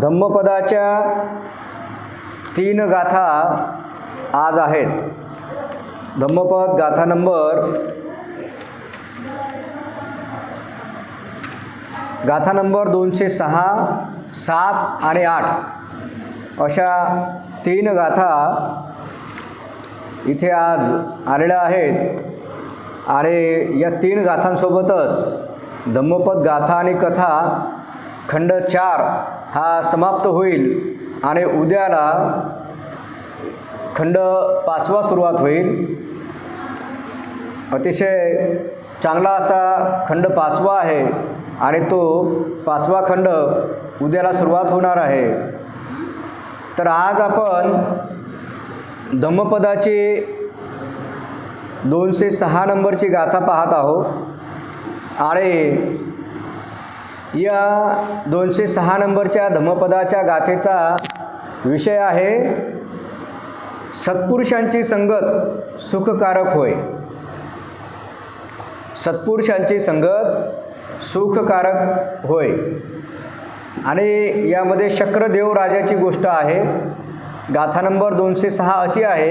धम्मपदाच्या तीन गाथा आज आहेत. धम्मपद गाथा नंबर गाथा नंबर दोनशे सहा सात आणि आठ. अशा तीन गाथा इथे आज आलेल्या आहेत आणि या तीन गाथांसोबतच धम्मपद गाथा आणि कथा खंड चार हा समाप्त होईल आणि उद्याला खंड पाचवा सुरुवात होईल. अतिशय चांगला असा खंड पाचवा आहे आणि तो पाचवा खंड उद्याला सुरुवात होणार आहे. तर आज आपण धम्मपदाची दोनशे सहा नंबरची गाथा पाहत आहोत आणि या दोनशे सहा नंबरच्या धम्मपदाच्या गाथेचा विषय आहे सत्पुरुषांची संगत सुखकारक होय. सत्पुरुषांची संगत सुखकारक होय. आणि यामध्ये शक्रदेव राजाची गोष्ट आहे. गाथा नंबर दोनशे सहा अशी आहे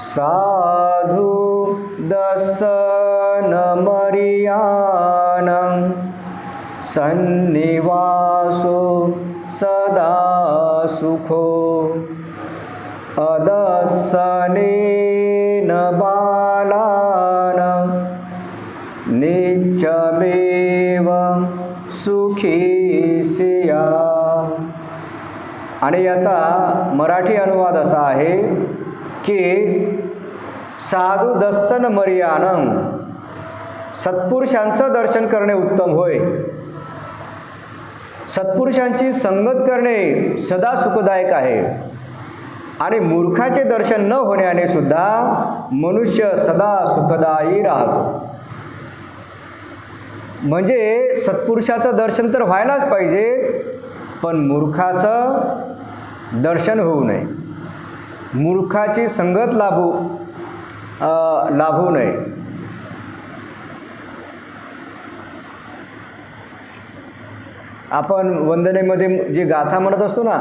साधू दसन मरियानं सन्निवासो सदा सुखो। अदसनेन बालानं निचमेव सुखी सिया। आणि याचा मराठी अनुवाद असा आहे की साधू दस्तन मर्यानं सत्पुरुषांचं दर्शन करणे उत्तम होय. सत्पुरुषांची संगत करणे सदा सुखदायक आहे. आणि मूर्खाचे दर्शन न होण्याने सुद्धा मनुष्य सदा सुखदायी राहतो. म्हणजे सत्पुरुषाचं दर्शन तर व्हायलाच पाहिजे पण मूर्खाचं दर्शन होऊ नये. मूर्खाची संगत लाभू लाभू नये. आपण वंदनेमध्ये जी गाथा म्हणत असतो ना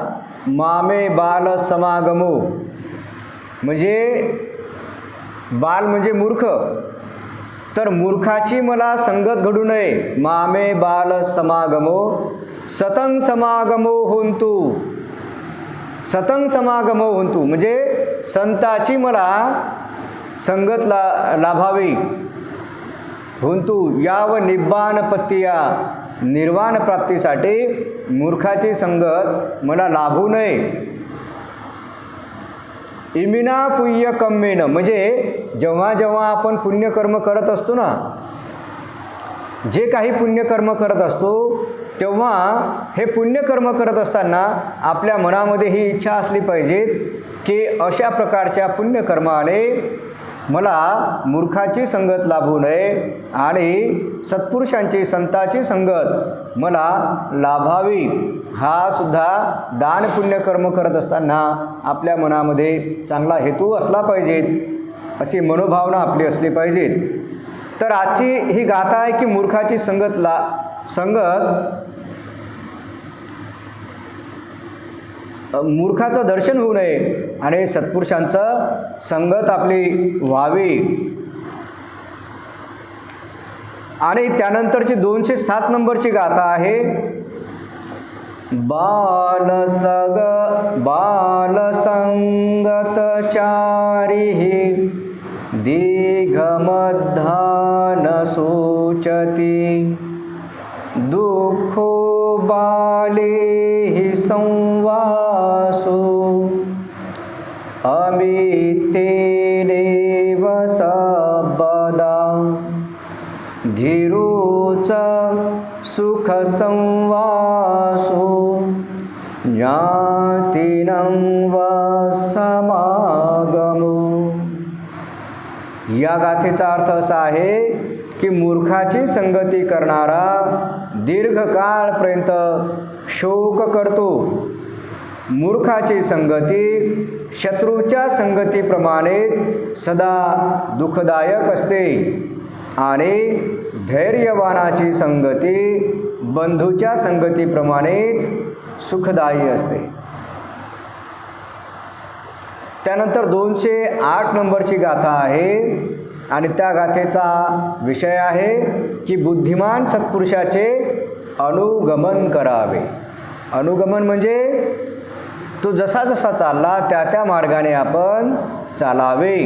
मामे बाल समागमो. म्हणजे बाल म्हणजे मूर्ख. तर मूर्खाची मला संगत घडू नये. मामे बाल समागमो सतंग समागमो होंतू सतंग समागम होंतू म्हणजे संताची मला संगत ला लाभावी. होंतू व निब्बान पत्तिया. निर्वाण प्राप्तीसाठी मूर्खाची संगत मला लाभू नये. इमिना पुय्य कम्मेनं. म्हणजे जेव्हा जेव्हा आपण पुण्यकर्म करत असतो ना जे काही पुण्यकर्म करत असतो तेव्हा हे पुण्यकर्म करत असताना आपल्या मनामध्ये ही इच्छा असली पाहिजे की अशा प्रकारच्या पुण्यकर्माने मला मूर्खाची संगत लाभू नये आणि सत्पुरुषांची संताची संगत मला लाभावी. हा सुद्धा दान पुण्यकर्म करत असताना आपल्या मनामध्ये चांगला हेतू असला पाहिजेत अशी मनोभावना आपली असली पाहिजेत. तर आजची ही गाथा आहे की मूर्खाची संगत ला संगत मूर्खाचं दर्शन होऊ नये आणि सत्पुरुषांचं संगत आपली व्हावी. आणि त्यानंतरची दोनशे सात नंबरची गाथा आहे बालसग बालसंगतचारी दीघमध्यान सूचती. दुःखो बाले संवासो। अमितेनेव सबदा। धीरोच सुखसंवासो ज्ञातीनं वा समागमो या गाथेचा अर्थ असा आहे की मूर्खाची संगती करणारा दीर्घकाळपर्यंत शोक करतो. मूर्खाची संगती शत्रूच्या संगतीप्रमाणेच सदा दुःखदायक असते. आणि धैर्यवानाची संगती बंधूच्या संगतीप्रमाणेच सुखदायी असते. त्यानंतर दोनशे आठ नंबरची गाथा आहे आणि त्या गाथेचा विषय आहे की बुद्धिमान सत्पुरुषाचे अनुगमन करावे. अनुगमन म्हणजे तो जसा जसा चालला त्या त्या मार्गाने आपण चालावे.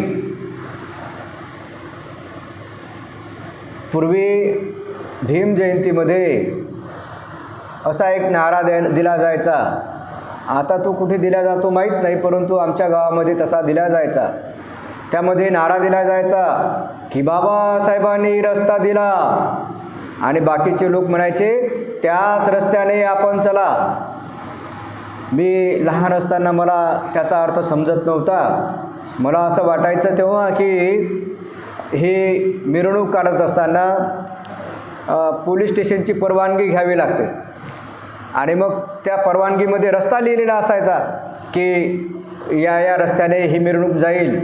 पूर्वी भीम जयंतीमध्ये असा एक नारा दे दिला जायचा. आता तो कुठे दिला जातो माहीत नाही परंतु आमच्या गावामध्ये तसा दिला जायचा. त्यामध्ये नारा दिला जायचा की बाबासाहेबांनी रस्ता दिला. आणि बाकीचे लोक म्हणायचे त्याच रस्त्याने आपण चला. मी लहान असताना मला त्याचा अर्थ समजत नव्हता. मला असं वाटायचं तेव्हा की हे मिरवणूक काढत असताना पोलीस स्टेशनची परवानगी घ्यावी लागते. आणि मग त्या परवानगीमध्ये रस्ता लिहिलेला असायचा की या या रस्त्याने ही मिरवणूक जाईल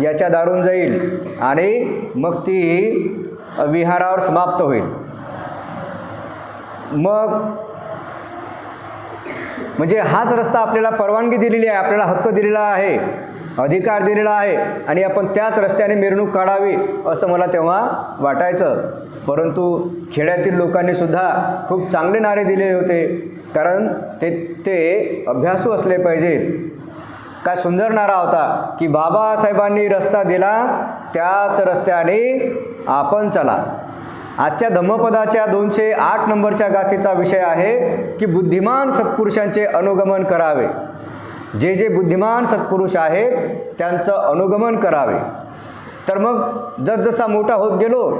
याच्या दारून जाईल आणि मग ती विहारावर समाप्त होईल. मग म्हणजे हाच रस्ता आपल्याला परवानगी दिलेली आहे आपल्याला हक्क दिलेला आहे अधिकार दिलेला आहे आणि आपण त्याच रस्त्याने मिरवणूक काढावी असं मला तेव्हा वाटायचं. परंतु खेड्यातील लोकांनी सुद्धा खूप चांगले नारे दिलेले होते. कारण ते ते अभ्यासू असले पाहिजेत काय सुंदर नारा होता की बाबासाहेबांनी रस्ता दिला त्याच रस्त्याने आपण चला. आजच्या धम्मपदाच्या दोनशे आठ नंबरच्या गाथेचा विषय आहे की बुद्धिमान सत्पुरुषांचे अनुगमन करावे. जे जे बुद्धिमान सत्पुरुष आहेत त्यांचं अनुगमन करावे. तर मग जसजसा मोठा होत गेलो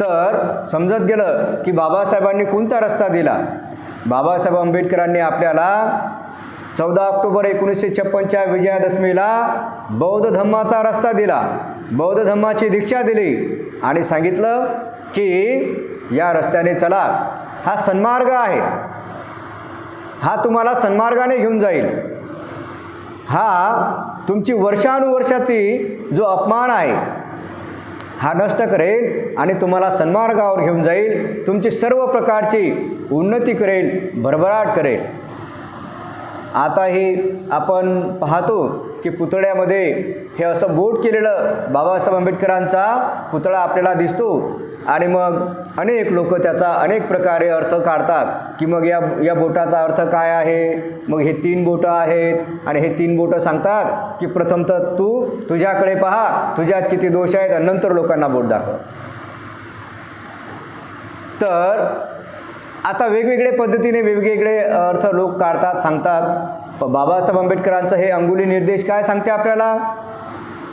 तर समजत गेलं की बाबासाहेबांनी कोणता रस्ता दिला? बाबासाहेब आंबेडकरांनी आपल्याला चौदा ऑक्टोबर एकोणीसशे छप्पनच्या विजयादशमीला बौद्ध धम्माचा रस्ता दिला. बौद्ध धम्माची दीक्षा दिली आणि सांगितलं की या रस्त्याने चला. हा सन्मार्ग आहे. हा तुम्हाला सन्मार्गाने घेऊन जाईल. हा तुमची वर्षानुवर्षाची जो अपमान आहे हा नष्ट करेल आणि तुम्हाला सन्मार्गावर घेऊन जाईल. तुमची सर्व प्रकारची उन्नती करेल भरभराट करेल. आताही आपण पाहतो की पुतळ्यामध्ये हे असं बोट केलेलं बाबासाहेब आंबेडकरांचा पुतळा आपल्याला दिसतो. आणि मग अनेक लोक त्याचा अनेक प्रकारे अर्थ काढतात की मग या या बोटाचा अर्थ काय आहे? मग हे तीन बोटं आहेत आणि हे तीन बोटं सांगतात की प्रथम तर तू तुझ्याकडे पहा तुझ्यात किती दोष आहेत आणि नंतर लोकांना बोट दाखव. तर आता वेगवेगळे पद्धतीने वेगवेगळे अर्थ लोक काढतात सांगतात. बाबासाहेब आंबेडकरांचं हे अंगुली निर्देश काय सांगते आपल्याला?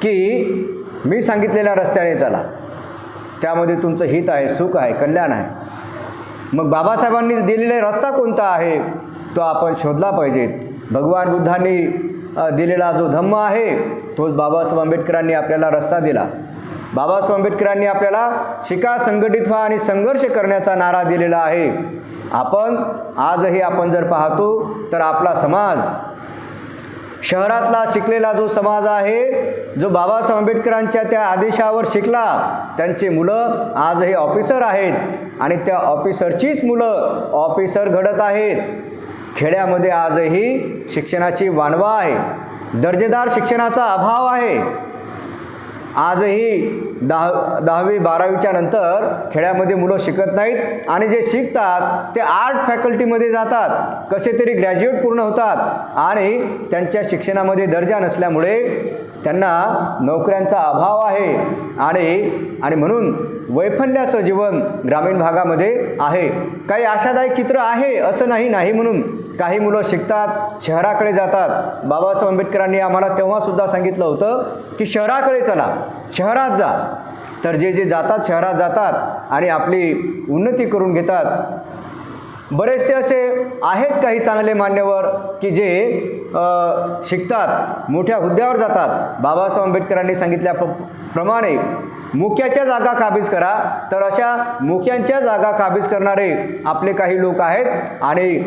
की मी सांगितलेल्या रस्त्याने चला. त्यामध्ये तुमचं हित आहे सुख आहे कल्याण आहे. मग बाबासाहेबांनी दिलेला रस्ता कोणता आहे? तो आपण शोधला पाहिजेत भगवान बुद्धांनी दिलेला जो धम्म आहे तोच बाबासाहेब आंबेडकरांनी आपल्याला रस्ता दिला. बाबासाहेब आंबेडकरांनी आपल्याला शिका संघटित व्हा आणि संघर्ष करण्याचा नारा दिलेला आहे. आपण आजही आपण जर पाहतो तर आपला समाज शहरातला शिकलेला जो समाज आहे जो बाबासाहेब आंबेडकरांच्या त्या आदेशावर शिकला त्यांचे मुलं आज हे ऑफिसर आहेत आणि त्या ऑफिसरचीच मुलं ऑफिसर घडत आहेत. खेड्यामध्ये आजही शिक्षणाची वानवा आहे. दर्जेदार शिक्षणाचा अभाव आहे. आजही दहा दहावी बारावीच्या नंतर खेड्यामध्ये मुलं शिकत नाहीत आणि जे शिकतात ते आर्ट फॅकल्टीमध्ये जातात कसे तरी ग्रॅज्युएट पूर्ण होतात आणि त्यांच्या शिक्षणामध्ये दर्जा नसल्यामुळे त्यांना नोकऱ्यांचा अभाव आहे आणि आणि म्हणून वैफल्याचं जीवन ग्रामीण भागामध्ये आहे. काही आशादायक चित्र आहे असं नाही नाही म्हणून काही मुलं शिकतात शहराकडे जातात. बाबासाहेब आंबेडकरांनी आम्हाला तेव्हासुद्धा सांगितलं होतं की शहराकडे चला शहरात जा. तर जे जे जातात शहरात जातात आणि आपली उन्नती करून घेतात. बरेचसे असे आहेत काही चांगले मान्यवर की जे शिकतात मोठ्या हुद्द्यावर जातात. बाबासाहेब आंबेडकरांनी सांगितल्या प्र प्रमाणे मुक्याच्या जागा काबीज करा. तर अशा मुक्यांच्या जागा काबीज करणारे आपले काही लोक आहेत आणि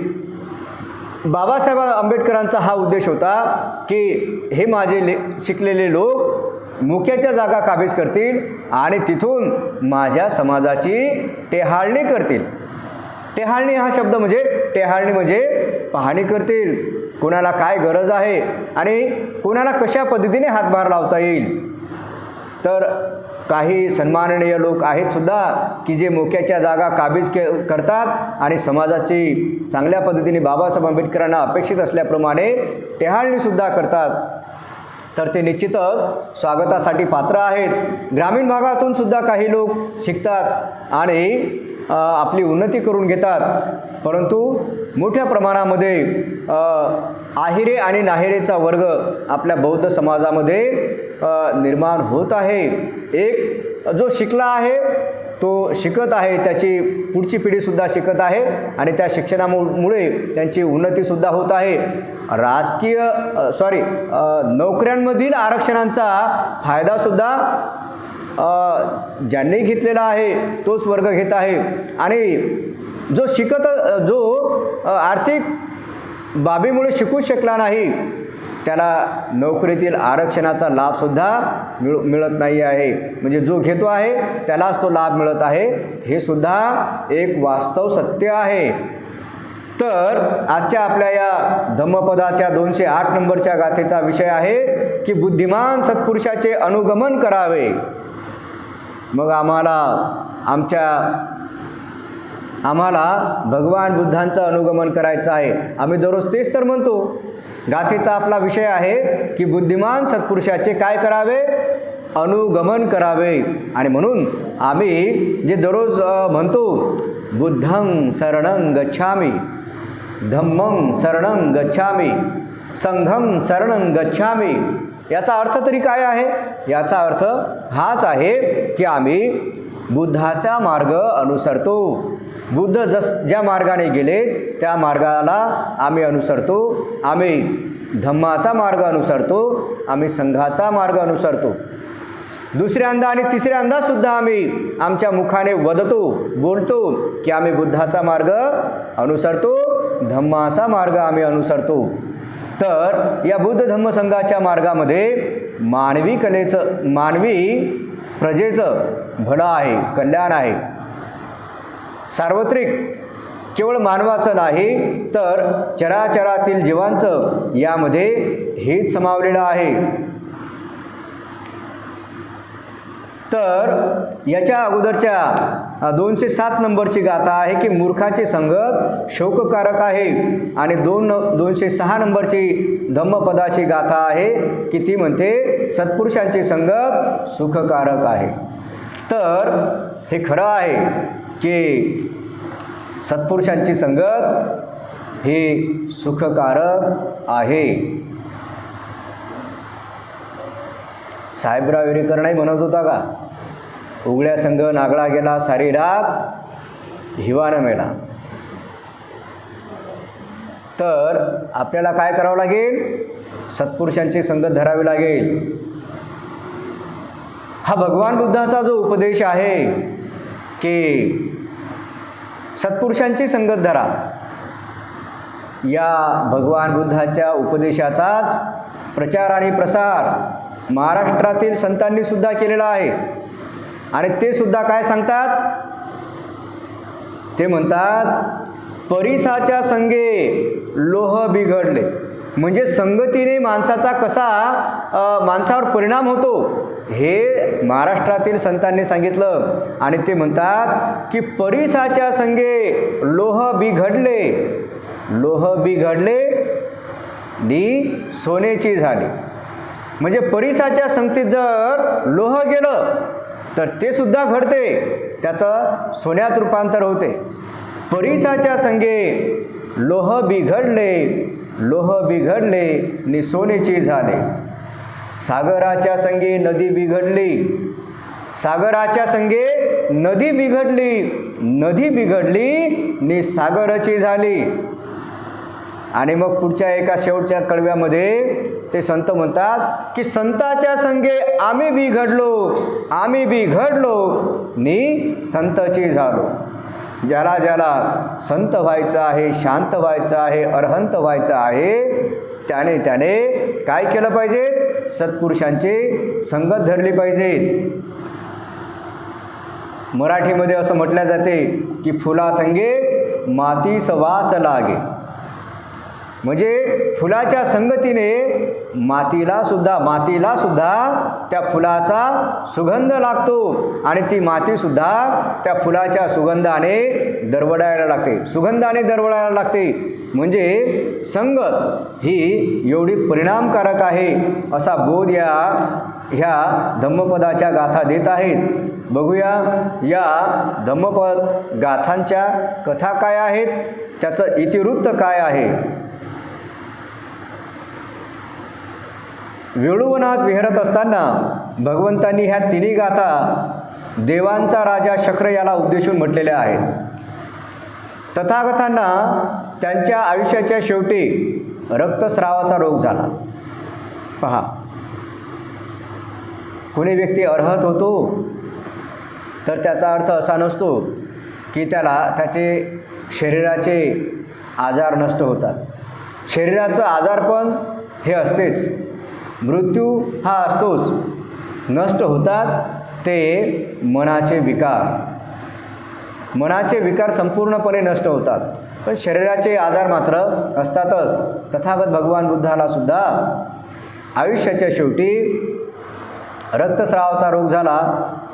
बाबासाहेब आंबेडकरांचा हा उद्देश होता की हे माझे ले शिकलेले लोक मुख्याच्या जागा काबीज करतील आणि तिथून माझ्या समाजाची टेहाळणी करतील. टेहाळणी हा शब्द म्हणजे टेहाळणी म्हणजे पाहणी करतील. कोणाला काय गरज आहे आणि कोणाला कशा पद्धतीने हातभार लावता येईल. तर काही सन्माननीय लोक आहेत सुद्धा की जे मोक्याच्या जागा काबीज के करतात आणि समाजाची चांगल्या पद्धतीने बाबासाहेब आंबेडकरांना अपेक्षित असल्याप्रमाणे टेहाळणीसुद्धा करतात. तर ते निश्चितच स्वागतासाठी पात्र आहेत. ग्रामीण भागातून सुद्धा काही लोक शिकतात आणि आपली उन्नती करून घेतात. परंतु मोठ्या प्रमाणामध्ये आहिरे आणि नाहिरेचा वर्ग आपल्या बौद्ध समाजामध्ये निर्माण होत आहे. एक जो शिकला आहे तो शिकत आहे त्याची पुढची पिढीसुद्धा शिकत आहे आणि त्या शिक्षणामुळे त्यांची उन्नतीसुद्धा होत आहे. राजकीय सॉरी नोकऱ्यांमधील आरक्षणांचा फायदासुद्धा ज्यांनी घेतलेला आहे तोच वर्ग घेत आहे. आणि जो शिकत जो आर्थिक बाबीमुळे शिकूच शकला नाही त्याला नोकरीतील आरक्षणाचा लाभसुद्धा मिळ मिळत नाही आहे. म्हणजे जो घेतो आहे त्यालाच तो लाभ मिळत आहे. हे सुद्धा एक वास्तव सत्य आहे. तर आजच्या आपल्या या धम्मपदाच्या दोनशे आठ नंबरच्या गाथेचा विषय आहे की बुद्धिमान सत्पुरुषाचे अनुगमन करावे. मग आम्हाला आमच्या आम्हाला भगवान बुद्धांचं अनुगमन करायचं आहे. आम्ही दररोज तेच तर म्हणतो. गाथेचा आपला विषय आहे की बुद्धिमान सत्पुरुषाचे काय करावे? अनुगमन करावे. आणि म्हणून आम्ही जे दररोज म्हणतो बुद्धं शरणं गच्छामी धम्मं शरणं गच्छामी संघं शरणं गच्छामी याचा अर्थ तरी काय आहे? याचा अर्थ हाच आहे की आम्ही बुद्धाचा मार्ग अनुसरतो. बुद्ध जस ज्या मार्गाने गेले त्या मार्गाला आम्ही अनुसरतो. आम्ही धम्माचा मार्ग अनुसरतो आम्ही संघाचा मार्ग अनुसरतो. दुसऱ्यांदा आणि तिसऱ्यांदासुद्धा आम्ही आमच्या मुखाने वदतो बोलतो की आम्ही बुद्धाचा मार्ग अनुसरतो धम्माचा मार्ग आम्ही अनुसरतो. तर या बुद्ध धम्म संघाच्या मार्गामध्ये मानवी कलेचं मानवी प्रजेचं भलं आहे कल्याण आहे. सार्वत्रिक. केवळ मानवाचं नाही तर चराचरातील जीवांचं यामध्ये हित समावलेलं आहे. तर याच्या अगोदरच्या दोनशे सात नंबरची गाथा आहे की मूर्खाची संगत शोककारक आहे आणि दोन दोनशे सहा नंबरची धम्मपदाची गाथा आहे की ती म्हणते सत्पुरुषांची संगत सुखकारक आहे. तर हे खरं आहे की सत्पुरुषांची संगत ही सुखकारक आहे. साहेबराव विरेकर नाही म्हणत होता का? उघड्या संघ नागळा गेला सारी राग हिवानं मेला. तर आपल्याला काय करावं लागेल? सत्पुरुषांची संगत धरावी लागेल. हा भगवान बुद्धाचा जो उपदेश आहे की सत्पुरुषांची संगत धरा. या भगवान बुद्धाच्या उपदेशाचाच प्रचार आणि प्रसार महाराष्ट्रातील संतांनी सुद्धा केलेला आहे. आणि ते सुद्धा काय सांगतात? ते म्हणतात परिसाच्या संगे लोह बिघडले. म्हणजे संगतीने माणसाचा कसा माणसावर परिणाम होतो हे महाराष्ट्रातील संतांनी सांगितलं आणि ते म्हणतात की परिसाच्या संगे लोह बिघडले. लोह बिघडले डी सोनेची झाली. म्हणजे परिसाच्या संगतीत जर लोह गेलं तर ते सुद्धा घडते. त्याचं सोन्यात रूपांतर होते. परिसाच्या संगे लोह बिघडले लोह बिघडले नि सोनेची झाले. सागराच्या संगे नदी बिघडली. सागराच्या संगे नदी बिघडली. नदी बिघडली नि सागराची झाली. आणि मग पुढच्या एका शेवटच्या कडव्यामध्ये ते संत म्हणतात की संताच्या संगे आम्ही बिघडलो. आम्ही बिघडलो नि संतची झालो. ज्याला ज्याला संत व्हायचं आहे शांत व्हायचं आहे अरहंत व्हायचं आहे त्याने त्याने काय केलं पाहिजे? सत्पुरुषांची संगत धरली पाहिजे. मराठीमध्ये असं म्हटलं जाते की फुलासंगे मातीस वास लागे. म्हणजे फुलाच्या संगतीने मातीला सुद्धा मातीला सुद्धा त्या फुलाचा सुगंध लागतो आणि ती मातीसुद्धा त्या फुलाच्या सुगंधाने दरवडायला लागते. सुगंधाने दरवडायला लागते. म्हणजे संगत ही एवढी परिणामकारक आहे असा बोध या ह्या धम्मपदाच्या गाथा देत आहेत. बघूया या धम्मपद गाथांच्या कथा काय आहेत त्याचं इतिवृत्त काय आहे? वेळुवनात विहरत असताना भगवंतांनी ह्या तिन्ही गाथा देवांचा राजा शक्र याला उद्देशून म्हटलेल्या आहेत. तथागतांना त्यांच्या आयुष्याच्या शेवटी रक्तस्रावाचा रोग झाला. पहा. कुणी व्यक्ती अर्हत होतो तर त्याचा अर्थ असा नसतो की त्याला त्याचे शरीराचे आजार नष्ट होतात. शरीराचं आजारपण हे असतेच. मृत्यू हा असतोच. नष्ट होतात ते मनाचे विकार. मनाचे विकार संपूर्णपणे नष्ट होतात. पण शरीराचे आजार मात्र असतातच. तथागत भगवान बुद्धाला सुद्धा आयुष्याच्या शेवटी रक्तस्रावाचा रोग झाला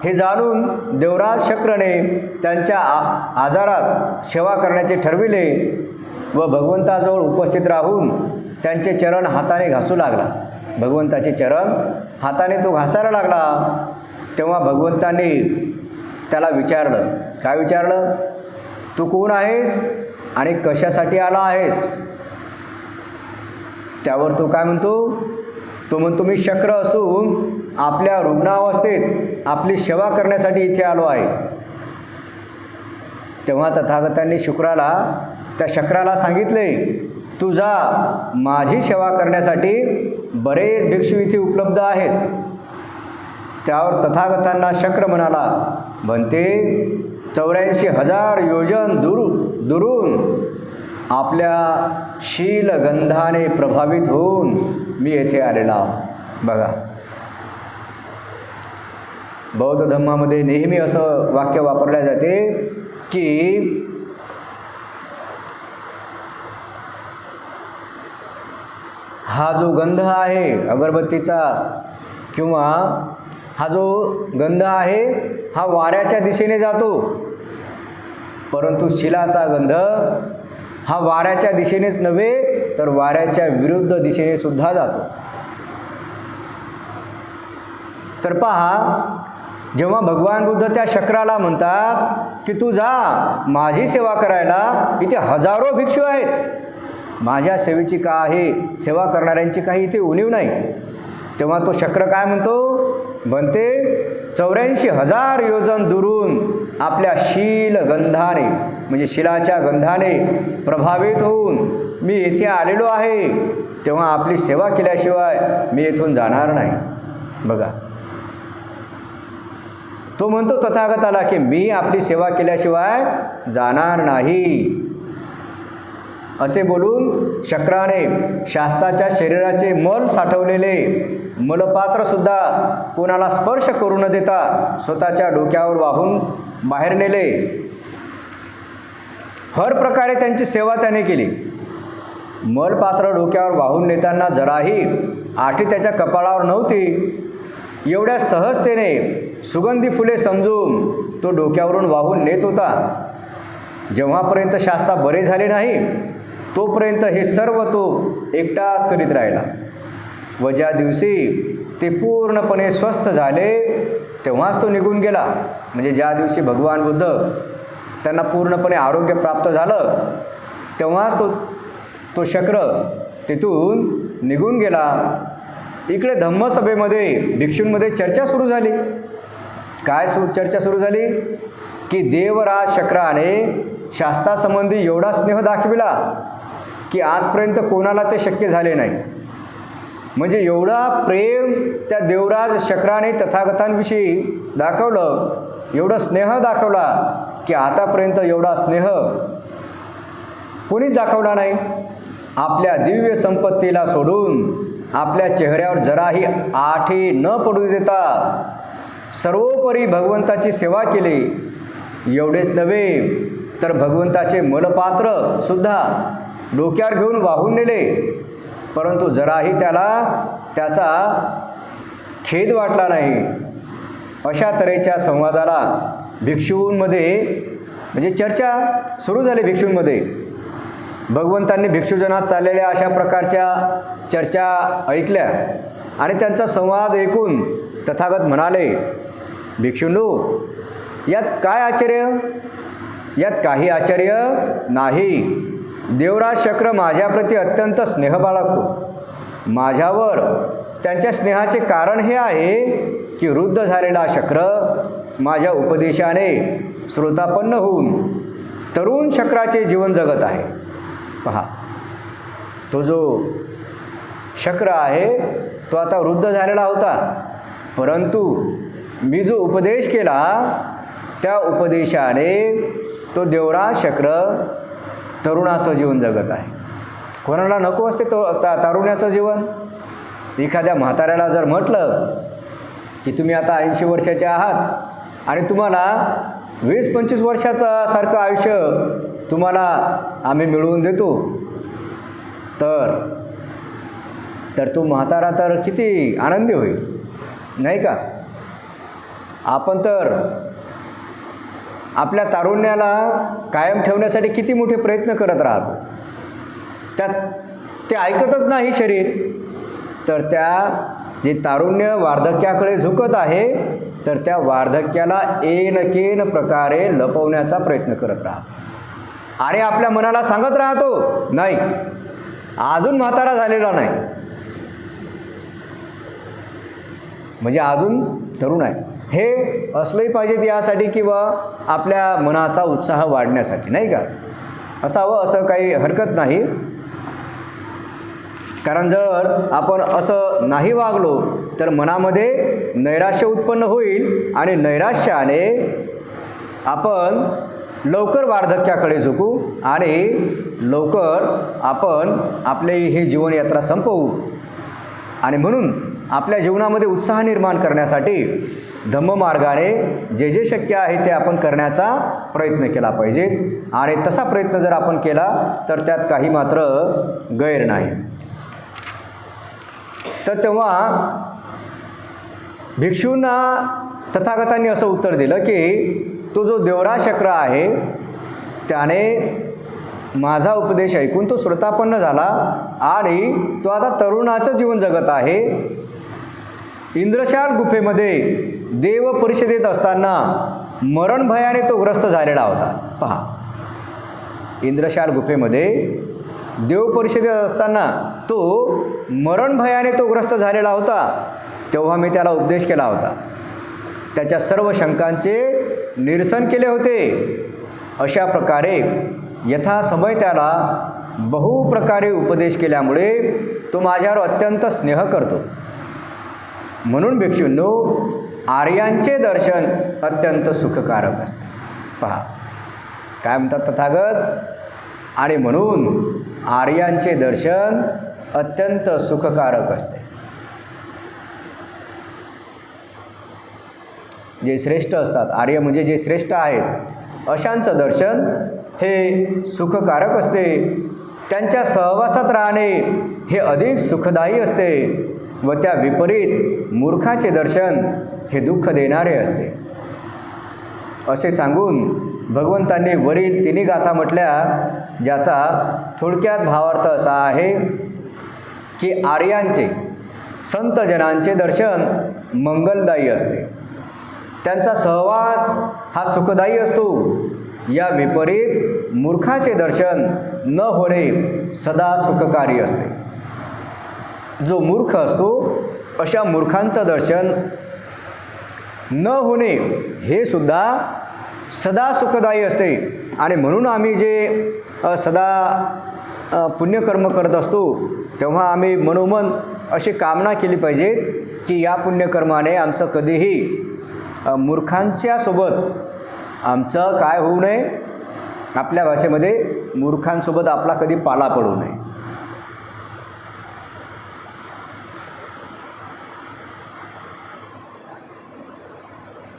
हे जाणून देवराज शक्रने त्यांच्या आ आजारात सेवा करण्याचे ठरविले व भगवंताजवळ उपस्थित राहून त्यांचे चरण हाताने घासू लागला. भगवंताचे चरण हाताने तो घासायला लागला. तेव्हा भगवंतांनी त्याला विचारलं काय विचारलं? तू कोण आहेस? आणि कशासाठी आला आहेस? त्यावर तो काय म्हणतो? तो म्हणतो मी शक्र असून आपल्या रुग्णावस्थेत आपली सेवा करण्यासाठी इथे आलो आहे. तेव्हा तथागतांनी शुक्राला त्या शक्राला सांगितले तू जा माझी सेवा करण्यासाठी बरेच भिक्षू इथे उपलब्ध आहेत. त्यावर तथागतांना शक्र म्हणाला म्हणते चौऱ्याऐंशी हजार योजन दूर दुरून आपल्या शीलगंधाने प्रभावित होऊन मी येथे आलेला आहो. बघा. बौद्ध धर्मामध्ये नेहमी असं वाक्य वापरले जाते की हा जो गंध आहे अगरबत्तीचा किंवा हा जो गंध आहे हा वाऱ्याच्या दिशेने जातो. परंतु शिलाचा गंध हा वाऱ्याच्या दिशेनेच नव्हे तर वाऱ्याच्या विरुद्ध दिशेने सुद्धा जातो. तर पहा जेव्हा भगवान बुद्ध त्या शक्राला म्हणतात की तू जा माझी सेवा करायला इथे हजारो भिक्षू आहेत. माझ्या सेवेची का आहे? सेवा करणाऱ्यांची काही इथे उणीव नाही. तेव्हा तो शक्र काय म्हणतो? म्हणते चौऱ्याऐंशी हजार योजन दुरून आपल्या शील गंधाने म्हणजे शिलाच्या गंधाने प्रभावित होऊन मी येथे आलेलो आहे. तेव्हा आपली सेवा केल्याशिवाय मी येथून जाणार नाही. बघा. तो म्हणतो तथागताला की मी आपली सेवा केल्याशिवाय जाणार नाही. असे बोलून शक्राने शास्ताच्या शरीराचे मल साठवलेले मलपात्रसुद्धा कोणाला स्पर्श करू न देता स्वतःच्या डोक्यावर वाहून बाहेर नेले. हर प्रकारे त्यांची सेवा त्याने केली. मलपात्र डोक्यावर वाहून नेताना जराही आठी त्याच्या कपाळावर नव्हती. एवढ्या सहजतेने सुगंधी फुले समजून तो डोक्यावरून वाहून नेत होता. जेव्हापर्यंत शास्ता बरे झाले नाही तोपर्यंत हे सर्व तो एकटाच करीत राहिला. व ज्या दिवशी ते पूर्णपणे स्वस्थ झाले तेव्हाच तो निघून गेला. म्हणजे ज्या दिवशी भगवान बुद्ध त्यांना पूर्णपणे आरोग्य प्राप्त झालं तेव्हाच तो तो शक्र तिथून निघून गेला. इकडे धम्मसभेमध्ये भिक्षूंमध्ये चर्चा सुरू झाली. काय सु चर्चा सुरू झाली? की देवराज शक्राने शास्त्रासंबंधी एवढा स्नेह दाखविला की आजपर्यंत कोणाला ते शक्य झाले नाही. म्हणजे एवढा प्रेम त्या देवराज शक्राने तथागतांविषयी दाखवलं एवढं स्नेह दाखवला की आतापर्यंत एवढा स्नेह कोणीच दाखवला नाही. आपल्या दिव्य संपत्तीला सोडून आपल्या चेहऱ्यावर जराही आठी न पडू देता सर्वोपरी भगवंताची सेवा केली. एवढेच नव्हे तर भगवंताचे मलपात्र सुद्धा डोक्यावर घेऊन वाहून नेले. परंतु जराही त्याला त्याचा खेद वाटला नाही. अशा तऱ्हेच्या संवादाला भिक्षूंमध्ये म्हणजे चर्चा सुरू झाली भिक्षूंमध्ये. भगवंतांनी भिक्षुजनात चाललेल्या अशा प्रकारच्या चर्चा ऐकल्या आणि त्यांचा संवाद ऐकून तथागत म्हणाले भिक्षुंडू यात काय आश्चर्य? यात काही आश्चर्य नाही. देवराज शक्र माझ्याप्रती अत्यंत स्नेह बाळगतो माझ्यावर त्यांच्या स्नेहाचे कारण हे आहे की वृद्ध झालेला शक्र माझ्या उपदेशाने श्रोतापन्न होऊन तरुण शक्राचे जीवन जगत आहे. पहा तो जो शक्र आहे तो आता वृद्ध झालेला होता. परंतु मी जो उपदेश केला त्या उपदेशाने तो देवराज शक्र तरुणाचं जीवन जगत आहे. कोणाला नको असते तो ता तारुण्याचं जीवन? एखाद्या म्हाताऱ्याला जर म्हटलं की तुम्ही आता ऐंशी वर्षाचे आहात आणि तुम्हाला वीस पंचवीस वर्षाचं सारखं आयुष्य तुम्हाला आम्ही मिळवून देतो तर तर तो म्हातारा तर किती आनंदी होईल नाही का? आपण तर आपल्या तारुण्याला कायम ठेवण्यासाठी किती मोठे प्रयत्न करत राहतो? त्यात ते ऐकतच नाही शरीर. तर त्या जे तारुण्य वार्धक्याकडे झुकत आहे तर त्या वार्धक्याला एन केन प्रकारे लपवण्याचा प्रयत्न करत राहतो. आणि आपल्या मनाला सांगत राहतो? नाही. अजून म्हातारा झालेला नाही. म्हणजे अजून तरुण आहे. हे असलंही पाहिजेत यासाठी किंवा आपल्या मनाचा उत्साह वाढण्यासाठी नाही का? असावं असं काही हरकत नाही. कारण जर आपण असं नाही वागलो तर मनामध्ये नैराश्य उत्पन्न होईल आणि नैराश्याने आपण लवकर वार्धक्याकडे झुकू आणि लवकर आपण आपली ही जीवनयात्रा संपवू. आणि म्हणून आपल्या जीवनामध्ये उत्साह निर्माण करण्यासाठी धम्ममार्गाने जे जे शक्य आहे ते आपण करण्याचा प्रयत्न केला पाहिजे. आणि तसा प्रयत्न जर आपण केला तर त्यात काही मात्र गैर नाही. तर तेव्हा भिक्षूंना तथागतांनी असं उत्तर दिलं की तो जो देवरा चक्र आहे त्याने माझा उपदेश ऐकून तो श्रोतापन्न झाला आणि तो आता तरुणाचं जीवन जगत आहे. इंद्रशाल गुफेमध्ये देव परिषदेत असताना मरण भयाने तो ग्रस्त झालेला होता. पहा. इंद्रशाल गुफेमध्ये देव परिषदेत असताना तो मरण भयाने तो ग्रस्त झालेला होता तेव्हा मी त्याला उपदेश केला होता. त्याच्या सर्व शंकांचे निरसन केले होते. अशा प्रकारे यथासमय त्याला बहुप्रकारे उपदेश केल्यामुळे तो माझ्यावर अत्यंत स्नेह करतो. म्हणून भिक्षूंनो आर्यांचे दर्शन अत्यंत सुखकारक असते. पहा काय म्हणतात तथागत? आणि म्हणून आर्यांचे दर्शन अत्यंत सुखकारक असते. जे श्रेष्ठ असतात आर्य म्हणजे जे श्रेष्ठ आहेत अशांचं दर्शन हे सुखकारक असते. त्यांच्या सहवासात राहणे हे अधिक सुखदायी असते व त्या विपरीत मूर्खाचे दर्शन हे दुःख देणारे असते. असे सांगून भगवंतांनी वरील तिन्ही गाथा म्हटल्या ज्याचा थोडक्यात भावार्थ असा आहे की आर्यांचे संतजनांचे दर्शन मंगलदायी असते. त्यांचा सहवास हा सुखदायी असतो. या विपरीत मूर्खाचे दर्शन न होणे सदा सुखकारी असते. जो मूर्ख असतो अशा मूर्खांचं दर्शन न होणे हे सुद्धा सदा सुखदायी असते. आणि म्हणून आम्ही जे सदा पुण्यकर्म करत असतो तेव्हा आम्ही मनोमन अशी कामना केली पाहिजे की या पुण्यकर्माने आमचं कधीही मूर्खांच्यासोबत मूर्खांच्या सोबत आमचं काय होऊ नये आपल्या भाषेमध्ये मूर्खांसोबत आपला कधी पाला पडू नये.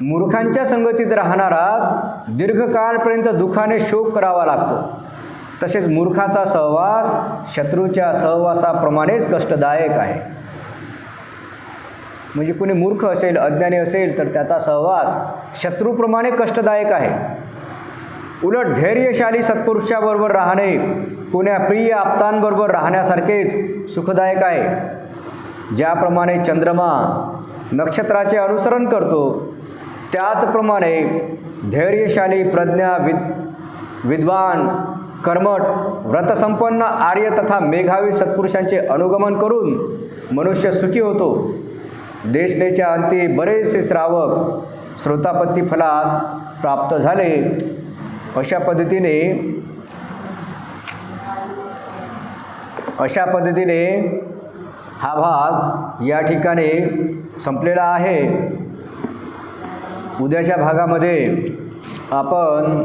मूर्खांच्या संगतीत राहणारास दीर्घकाळपर्यंत दुःखाने शोक करावा लागतो. तसेच मूर्खाचा सहवास शत्रूच्या सहवासाप्रमाणेच कष्टदायक आहे. म्हणजे कोणी मूर्ख असेल अज्ञानी असेल तर त्याचा सहवास शत्रूप्रमाणे कष्टदायक आहे. उलट धैर्यशाली सत्पुरुषाबरोबर राहणे कोण्या प्रिय आप्तांबरोबर राहण्यासारखेच सुखदायक आहे. ज्याप्रमाणे चंद्रमा नक्षत्राचे अनुसरण करतो त्याचप्रमाणे धैर्यशाली प्रज्ञा विद विद्वान कर्मठ व्रतसंपन्न आर्य तथा मेघावी सत्पुरुषांचे अनुगमन करून मनुष्य सुखी होतो. देशनेच्या अंती बरेचसे श्रावक श्रोतापत्ती फलास प्राप्त झाले. अशा पद्धतीने अशा पद्धतीने हा भाग या ठिकाणी संपलेला आहे. उद्याच्या भागामध्ये आपण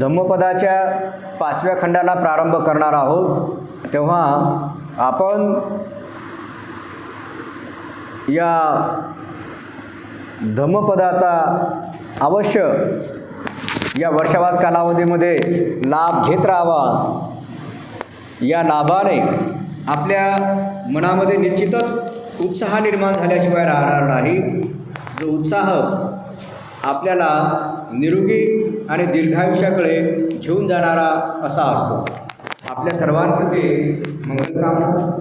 धम्मपदाच्या पाचव्या खंडाला प्रारंभ करणार आहोत. तेव्हा आपण या धम्मपदाचा अवश्य या वर्षावास कालावधीमध्ये लाभ घेत राहावा. या लाभाने आपल्या मनामध्ये निश्चितच उत्साह निर्माण झाल्याशिवाय राहणार नाही. जो उत्साह आपल्याला निरोगी आणि दीर्घायुष्याकडे घेऊन जाणारा असा असतो. आपल्या सर्वांप्रती मंगलकामना.